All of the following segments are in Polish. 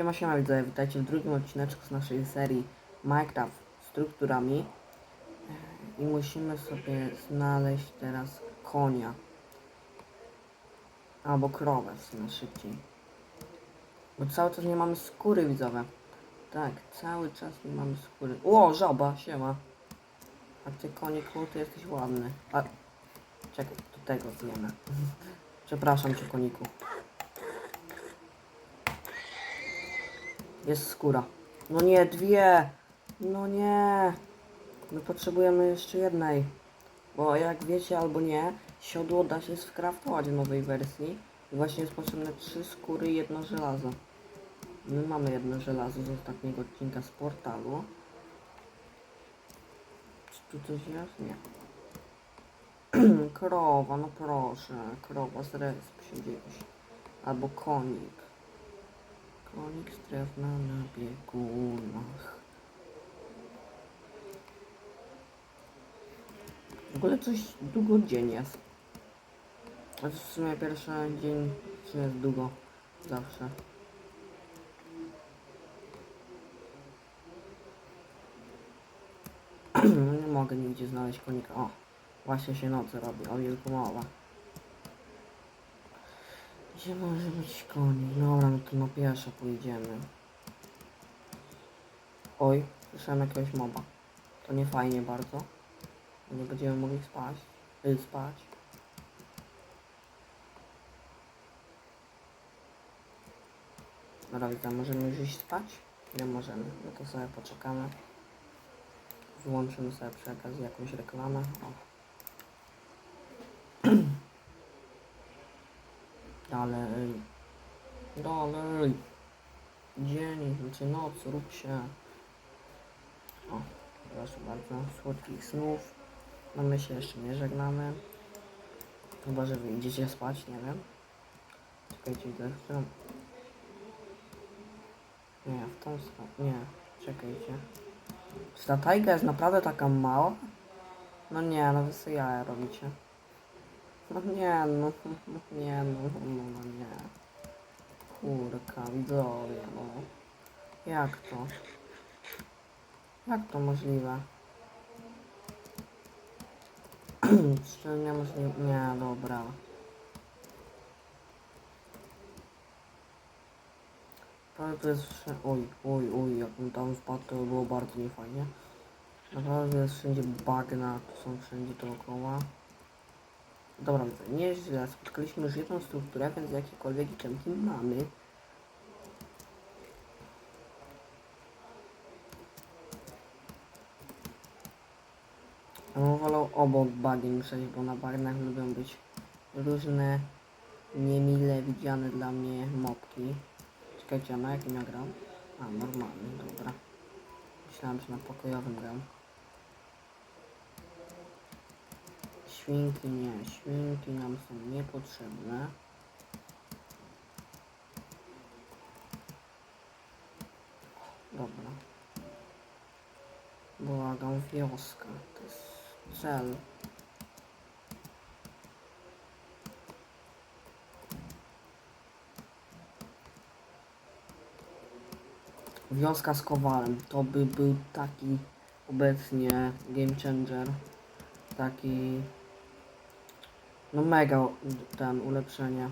Siema, siema widzowie, witajcie w drugim odcineczku z naszej serii Minecraft strukturami. I musimy sobie znaleźć teraz konia. Albo krowę w sumie szybciej. Bo cały czas nie mamy skóry widzowie. Tak, cały czas nie mamy skóry. O, żaba, siema. A ty koniku, ty jesteś ładny. A, czekaj, do tego zjemy przepraszam cię koniku Jest skóra. No nie, dwie! No nie! My potrzebujemy jeszcze jednej. Bo jak wiecie albo nie, siodło da się skraftować w nowej wersji. I właśnie jest potrzebne trzy skóry i jedno żelazo. My mamy jedno żelazo z ostatniego odcinka z portalu. Czy tu coś jest? Nie. Krowa, no proszę. Krowa z resp się gdzieś. Albo konik. Konik z drewna na biegunach. W ogóle coś długo dzień jest. A to w sumie pierwszy dzień czy jest długo. Zawsze. No nie mogę nigdzie znaleźć konika. O, właśnie się nocy robi. O wilku mowa. Gdzie może być konik? Dobra, no to na pieszo pójdziemy. Oj, słyszałem jakiegoś moba. To nie fajnie bardzo. Nie będziemy mogli spać. Y, spać. Dobra, widzę, możemy już iść spać? Nie możemy. No to sobie poczekamy. Wyłączymy sobie przy okazji jakąś reklamę. O. Dalej. Dalej. Dzień, znaczy noc, rób się. O, proszę bardzo, słodkich snów. No my się jeszcze nie żegnamy. Chyba, że wy idziecie spać, nie wiem. Czekajcie, w tą... Nie, w tą stronę, nie. Czekajcie. Czy ta tajga jest naprawdę taka mała? No nie, no wy sobie jaja robicie. No nie, no, nie, no, no, no nie. Kurka, widzowie, no. Jak to? Jak to możliwe? Czy niemożliwe? Nie, dobra. To jest wszędzie... Oj, oj, oj, jakbym tam wpadł, to by było bardzo niefajnie. Naprawdę jest wszędzie bagna, to są wszędzie dookoła. Dobra, no nieźle. Spotkaliśmy już jedną strukturę, więc jakiekolwiek itemki mamy. Ja wolał obok bagien przejść, bo na bagnach lubią być różne niemile widziane dla mnie mopki. Czekajcie, na jakim ja gram? A, normalny, dobra. Myślałem, że na pokojowym gram. Świnki nie, świnki nam są niepotrzebne. Dobra. Błagam, wioska. To jest cel. Wioska z Kowalem. To by był taki obecnie game changer. Taki no mega ten ulepszenie.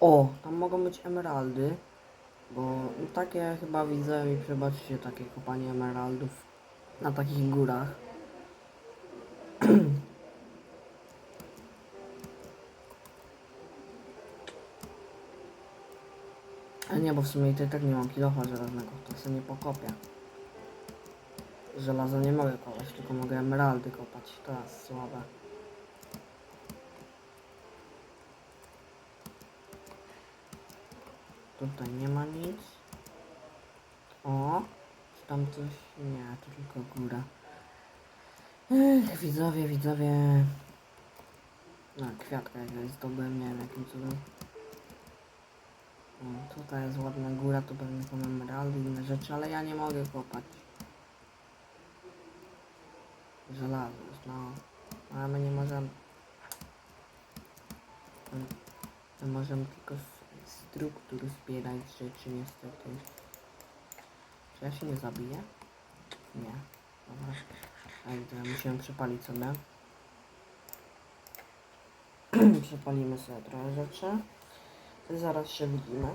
O, tam mogą być emeraldy. Bo takie chyba widzę i przebaczcie takie kopanie emeraldów na takich górach. A nie, bo w sumie to i tak nie mam kilofa żelaznego, to sobie nie pokopię. Żelazo nie mogę kopać, tylko mogę emeraldy kopać. To jest słabe. Tutaj nie ma nic. O, czy tam coś? Nie, to tylko góra. Ech, widzowie, widzowie. No, kwiatka jakaś zdobyłem, nie wiem jakim cudem. O, tutaj jest ładna góra, tu pewnie są emeraldy i inne rzeczy, ale ja nie mogę kopać. Żelazo jest, no. Ale my nie możemy. My- My możemy tylko struktur zbierać rzeczy niestety. Czy ja się nie zabiję? Nie. Dobra. A widzę, musiałem przepalić sobie. Przepalimy sobie trochę rzeczy. Zaraz się widzimy.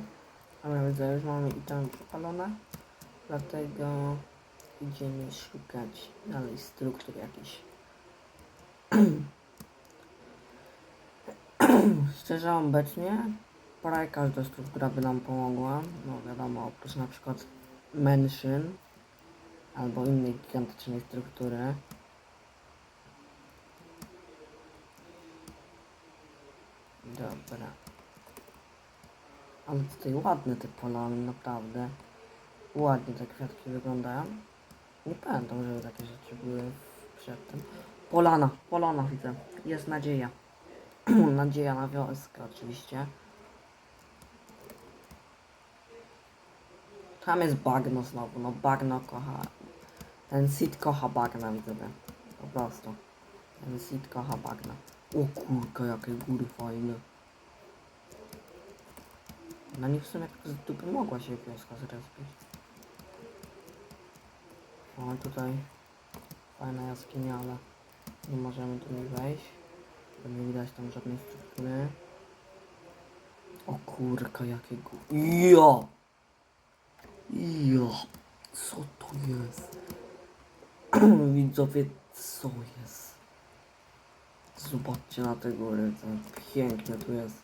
Ale widzę, już mamy i tam przepalone. Dlatego idziemy szukać dalej struktur jakichś. Szczerze obecnie prawie każda struktura by nam pomogła. No wiadomo, oprócz na przykład menszyn albo innej gigantycznej struktury. Dobra. Ale tutaj ładne te polany, naprawdę. Ładnie te kwiatki wyglądają. Nie pamiętam, żeby takie rzeczy były przedtem. Polana, polana widzę. Jest nadzieja. nadzieja na wioskę oczywiście. Tam jest bagno znowu, no bagno kocha. Ten Sid kocha bagna widzę. Po prostu. Ten Sid kocha bagna. O kurka, jakie góry fajne. Na nich w sumie tak z dupy mogła się wioska zrespić. O, tutaj fajna jaskinia, ale nie możemy tu nie wejść. Bo nie widać tam żadnej struktury. O kurka, jakie góry. Ja! Ja! Co to jest? Widzowie, co jest? Zobaczcie na te góry, to piękne tu jest.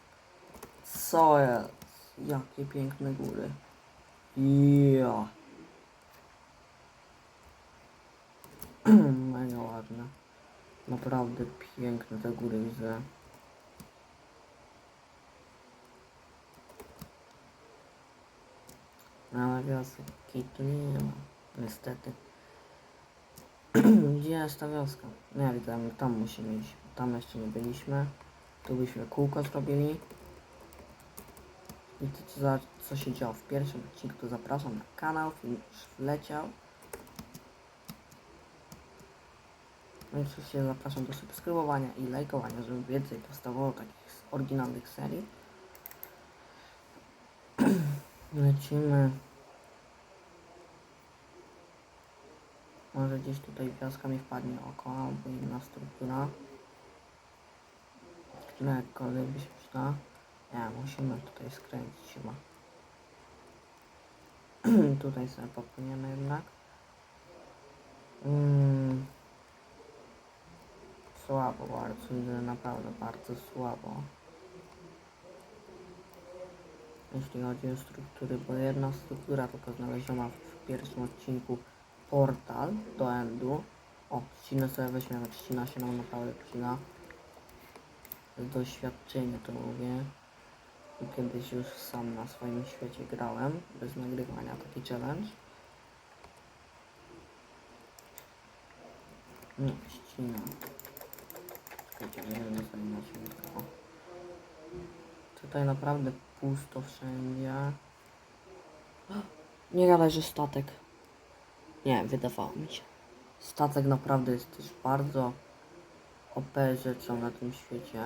Co jest? Jakie piękne góry. Ja. Mega ładne. Naprawdę piękne te góry widzę. Ale wioski tu nie ma. Niestety. Gdzie jest ta wioska? Nie widzę, tam musimy iść. Tam jeszcze nie byliśmy. Tu byśmy kółko zrobili. I to, co, za, co się działo w pierwszym odcinku, zapraszam na kanał. Film już wleciał. No i zapraszam do subskrybowania i lajkowania, żeby więcej powstawało takich oryginalnych serii. Lecimy. Może gdzieś tutaj wioska mi wpadnie oko albo inna struktura. Która jakkolwiek by się przyda. Nie, musimy tutaj skręcić chyba. tutaj sobie popłyniemy jednak. Mm. Słabo bardzo, naprawdę bardzo słabo. O struktury, bo jedna struktura tylko znaleziona w pierwszym odcinku portal do endu. O, ścinę sobie weźmiemy, ścina się nam naprawdę przyda. Z doświadczenia to mówię. Kiedyś już sam na swoim świecie grałem, bez nagrywania, taki challenge. Nie, ścina. Czekajcie, weźmiemy sobie na środku. O. Tutaj naprawdę pusto wszędzie. Nie gadaj, że statek. Nie, wydawało mi się. Statek naprawdę jest też bardzo OP rzeczą na tym świecie.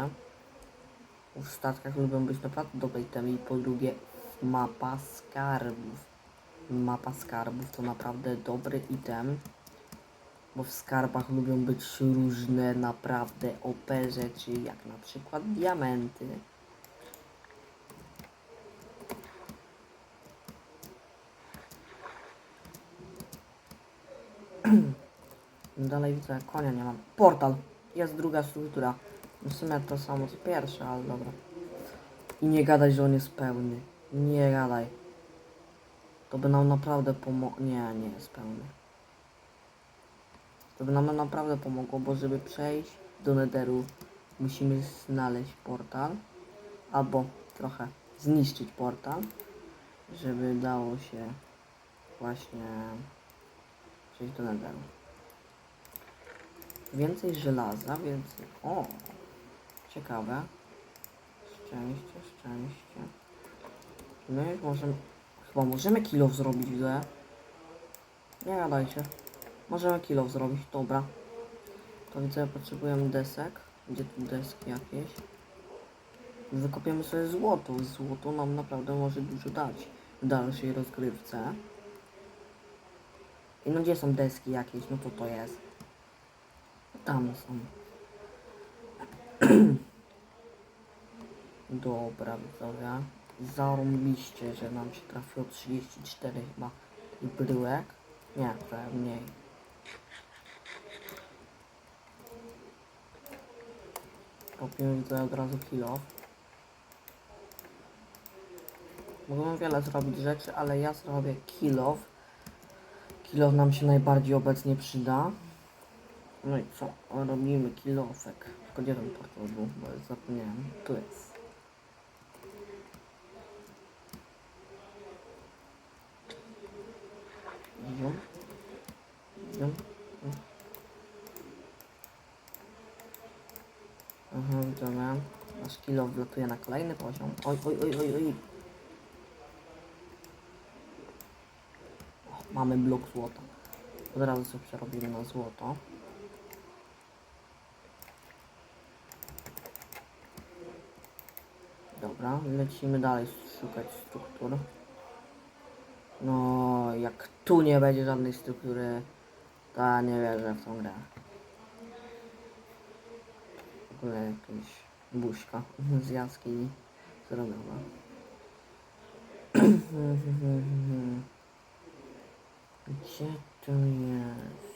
W statkach lubią być naprawdę dobre itemy i po drugie mapa skarbów. Mapa skarbów to naprawdę dobry item. Bo w skarbach lubią być różne naprawdę OP rzeczy, jak na przykład diamenty. Dalej widzę, konia nie mam. Portal. Jest druga struktura. W sumie to samo co pierwsza, ale dobra. I nie gadaj, że on jest pełny. Nie gadaj. To by nam naprawdę pomogło. Nie, nie jest pełny. To by nam naprawdę pomogło, bo żeby przejść do Netheru musimy znaleźć portal. Albo trochę zniszczyć portal. Żeby dało się właśnie przejść do Netheru. Więcej żelaza, więcej... O! Ciekawe. Szczęście, szczęście. My już możemy... Chyba możemy kilof zrobić, widzę. Nie gadajcie. Możemy kilof zrobić, dobra. To widzę, potrzebujemy desek. Gdzie tu deski jakieś? Wykopiemy sobie złoto. Złoto nam naprawdę może dużo dać w dalszej rozgrywce. I no gdzie są deski jakieś? No to to jest. Tam są. Dobra, widzowie. Zarąbiście, że nam się trafiło 34 chyba bryłek. Nie, trochę mniej. Robimy tutaj od razu kilo. Mogłem wiele zrobić rzeczy, ale ja zrobię kilof. Kilof nam się najbardziej obecnie przyda. No i co? Robimy kilofek. Tylko gdzie ten portal był? Bo już zapomniałem. Tu jest. Aha, widzimy. Nasz kilo wlatuje na kolejny poziom. Oj, oj, oj, oj, oj. O, mamy blok złota. Od razu sobie przerobimy na złoto. Dobra, lecimy dalej szukać struktur. No, jak tu nie będzie żadnej struktury, to ja nie wierzę w tą grę. W ogóle jakaś buźka z jaskini zrobiona. Gdzie to jest?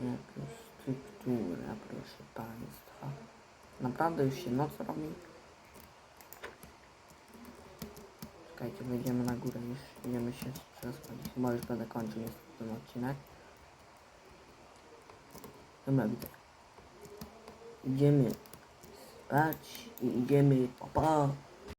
Jakaś struktura, proszę Państwa. Naprawdę już się noc robi? Czekajcie, wejdziemy na górę już idziemy się przespać. Chyba już będę kończył ten odcinek. Dobra, widzę. Idziemy spać i idziemy papa. Pa.